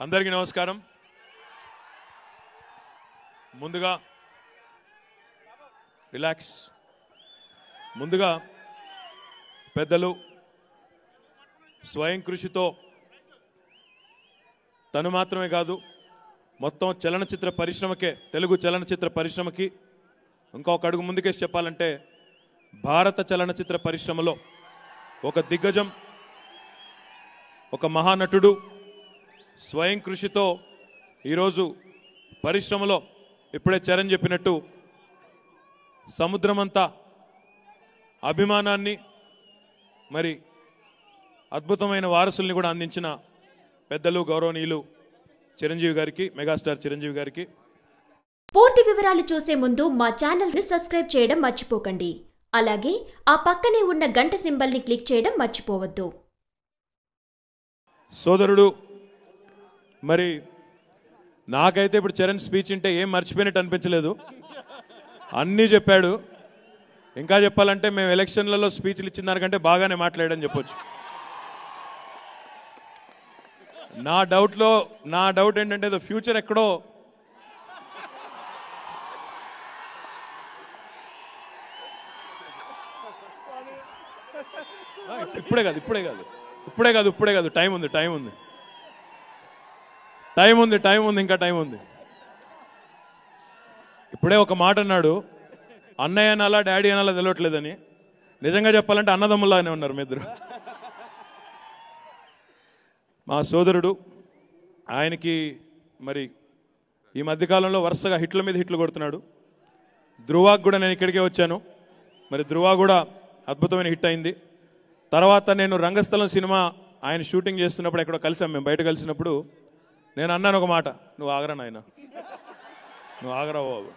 అందరికీ నమస్కారం. ముందుగా రిలాక్స్. ముందుగా పెద్దలు స్వయం కృషితో తను మాత్రమే కాదు మొత్తం చలనచిత్ర పరిశ్రమకే తెలుగు చలనచిత్ర పరిశ్రమకి ఇంకొక అడుగు ముందుకేసి చెప్పాలంటే భారత చలనచిత్ర పరిశ్రమలో ఒక దిగ్గజం ఒక మహానటుడు స్వయం కృషితో ఈరోజు పరిశ్రమలో ఇప్పుడే చరణ్ చెప్పినట్టు సముద్రమంతా అభిమానాన్ని మరి అద్భుతమైన వారసుల్ని కూడా అందించిన పెద్దలు గౌరవనీయులు చిరంజీవి గారికి మెగాస్టార్ చిరంజీవి గారికి. పూర్తి వివరాలు చూసే ముందు మా ఛానల్ని సబ్స్క్రైబ్ చేయడం మర్చిపోకండి. అలాగే ఆ పక్కనే ఉన్న గంట సింబల్ని క్లిక్ చేయడం మర్చిపోవద్దు. సోదరుడు మరి నాకైతే ఇప్పుడు చరణ్ స్పీచ్ ఉంటే ఏం మర్చిపోయినట్టు అనిపించలేదు. అన్నీ చెప్పాడు. ఇంకా చెప్పాలంటే మేము ఎలక్షన్లలో స్పీచ్లు ఇచ్చిన దానికంటే బాగానే మాట్లాడని చెప్పొచ్చు. నా డౌట్లో నా డౌట్ ఏంటంటే ద ఫ్యూచర్ ఎక్కడో. ఇప్పుడే కాదు ఇప్పుడే కాదు. ఇప్పుడే కాదు ఇప్పుడే కాదు. టైం ఉంది టైం ఉంది. టైం ఉంది టైం ఉంది ఇంకా టైం ఉంది. ఇప్పుడే ఒక మాట అన్నాడు అన్నయ్య అనాలా డాడీ అనాలా తెలియట్లేదని నిజంగా చెప్పాలంటే అన్నదమ్ములానే ఉన్నారు మీ ఇద్దరు. మా సోదరుడు ఆయనకి మరి ఈ మధ్యకాలంలో వరుసగా హిట్ల మీద హిట్లు కొడుతున్నాడు. ధృవాకు కూడా నేను ఇక్కడికే వచ్చాను. మరి ధ్రువ కూడా అద్భుతమైన హిట్ అయింది. తర్వాత నేను రంగస్థలం సినిమా ఆయన షూటింగ్ చేస్తున్నప్పుడు ఎక్కడో కలిసాం మేము. బయట కలిసినప్పుడు నేను అన్నాను ఒక మాట. నువ్వు ఆగరా నాయన? నువ్వు ఆగరా బాబు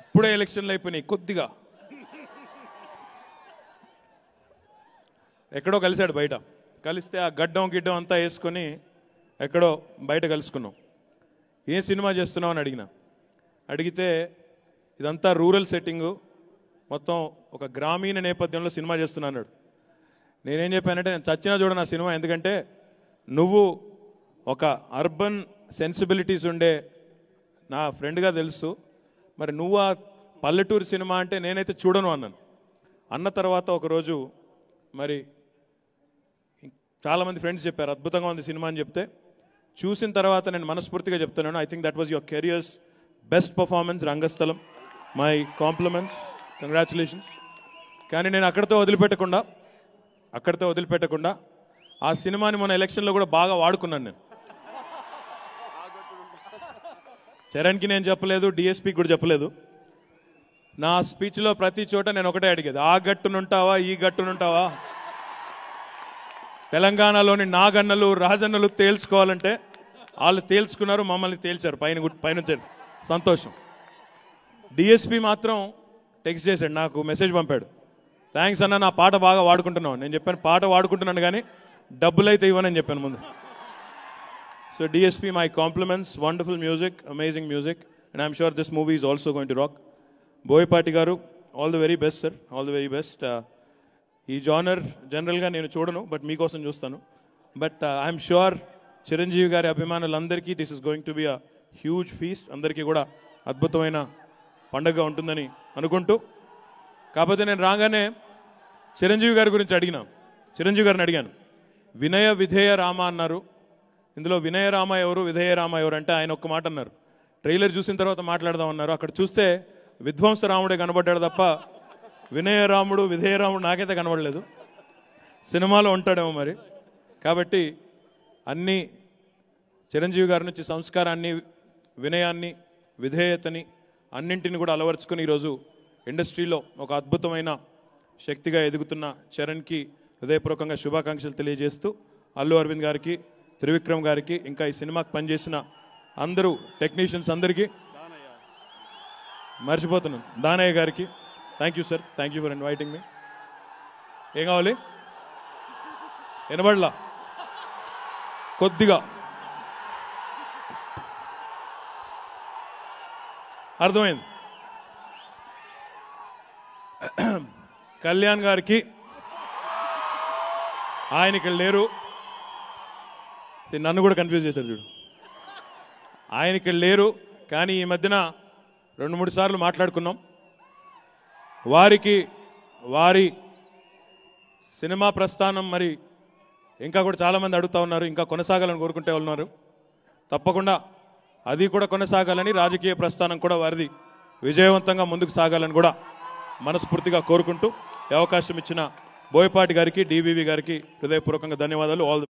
ఇప్పుడే ఎలక్షన్లు అయిపోయినాయి కొద్దిగా. ఎక్కడో కలిశాడు బయట. కలిస్తే ఆ గడ్డం గిడ్డం అంతా వేసుకొని ఎక్కడో బయట కలుసుకున్నాం. ఏ సినిమా చేస్తున్నావు అని అడిగిన. అడిగితే ఇదంతా రూరల్ సెట్టింగు. మొత్తం ఒక గ్రామీణ నేపథ్యంలో సినిమా చేస్తున్నా అన్నాడు. నేనేం చెప్పానంటే నేను చచ్చినా చూడ నా సినిమా ఎందుకంటే నువ్వు ఒక అర్బన్ సెన్సిబిలిటీస్ ఉండే నా ఫ్రెండ్గా తెలుసు. మరి నువ్వు ఆ పల్లెటూరు సినిమా అంటే నేనైతే చూడను అన్నాను. అన్న తర్వాత ఒకరోజు మరి చాలామంది ఫ్రెండ్స్ చెప్పారు అద్భుతంగా ఉంది సినిమా అని చెప్తే. చూసిన తర్వాత నేను మనస్ఫూర్తిగా చెప్తున్నాను. I think that was your careers best performance Rangasthalam. My compliments congratulations కానీ నేను అక్కడితో వదిలిపెట్టకుండా అక్కడితో వదిలిపెట్టకుండా ఆ సినిమాని మన ఎలక్షన్లో కూడా బాగా వాడుకున్నాను నేను. చరణ్కి నేను చెప్పలేదు డిఎస్పీకి కూడా చెప్పలేదు. నా స్పీచ్లో ప్రతి చోట నేను ఒకటే అడిగేది ఆ గట్టునుంటావా ఈ గట్టునుంటావా? తెలంగాణలోని నాగన్నలు రాజన్నలు తేల్చుకోవాలంటే వాళ్ళు తేల్చుకున్నారు మమ్మల్ని తేల్చారు పైన పైన సంతోషం. డిఎస్పి మాత్రం టెక్స్ట్ చేశాడు నాకు మెసేజ్ పంపాడు. థ్యాంక్స్ అన్న నా పాట బాగా వాడుకుంటున్నావు. నేను చెప్పాను పాట వాడుకుంటున్నాను కానీ డబ్బులు అయితే ఇవ్వనని చెప్పాను ముందు. So DSP my compliments wonderful music amazing music and I'm sure this movie is also going to rock Boyapati garu all the very best sir all the very best ఈ జానర్ జనరల్గా నేను చూడను బట్ మీకోసం చూస్తాను. But I'm sure Chiranjeevi గారి అభిమానులందరికీ this is going to be a huge feast అందరికీ కూడా అద్భుతమైన పండగ ఉంటుందని అనుకుంటూ. కాకపోతే నేను రాగానే చిరంజీవి గారి గురించి అడిగిన. చిరంజీవి గారిని అడిగాను. వినయ విధేయ రామ అన్నారు. ఇందులో వినయ రామ ఎవరు విధేయ రామ ఎవరు అంటే ఆయన ఒక్క మాట అన్నారు. ట్రైలర్ చూసిన తర్వాత మాట్లాడదాం అన్నారు. అక్కడ చూస్తే విధ్వంస రాముడే కనబడ్డాడు తప్ప వినయ రాముడు విధేయ రాముడు నాకైతే కనబడలేదు. సినిమాలో ఉంటాడేమో మరి. కాబట్టి అన్ని చిరంజీవి గారి నుంచి సంస్కారాన్ని వినయాన్ని విధేయతని అన్నింటిని కూడా అలవరుచుకొని ఈరోజు ఇండస్ట్రీలో ఒక అద్భుతమైన శక్తిగా ఎదుగుతున్న చరణ్కి హృదయపూర్వకంగా శుభాకాంక్షలు తెలియజేస్తూ అల్లు అరవింద్ గారికి త్రివిక్రమ్ గారికి ఇంకా ఈ సినిమాకి పనిచేసిన అందరూ టెక్నీషియన్స్ అందరికీ మర్చిపోతున్నాను. దానయ్య గారికి thank you sir thank you for inviting మీ ఏం కావాలి? వినబడలా? కొద్దిగా. అర్థమైంది. కళ్యాణ్ గారికి ఆయన ఇక్కడ లేరు. నన్ను కూడా కన్ఫ్యూజ్ చేశారు చూడు. ఆయన ఇక్కడ లేరు కానీ ఈ మధ్యన రెండు మూడు సార్లు మాట్లాడుకున్నాం. వారికి వారి సినిమా ప్రస్థానం మరి ఇంకా కూడా చాలామంది అడుగుతూ ఉన్నారు ఇంకా కొనసాగాలని కోరుకుంటే ఉన్నారు. తప్పకుండా అది కూడా కొనసాగాలని రాజకీయ ప్రస్థానం కూడా వారిది. విజయవంతంగా ముందుకు సాగాలని కూడా మనస్ఫూర్తిగా కోరుకుంటూ అవకాశం ఇచ్చిన బోయపాటి గారికి డివివి గారికి హృదయపూర్వకంగా ధన్యవాదాలు. ఆల్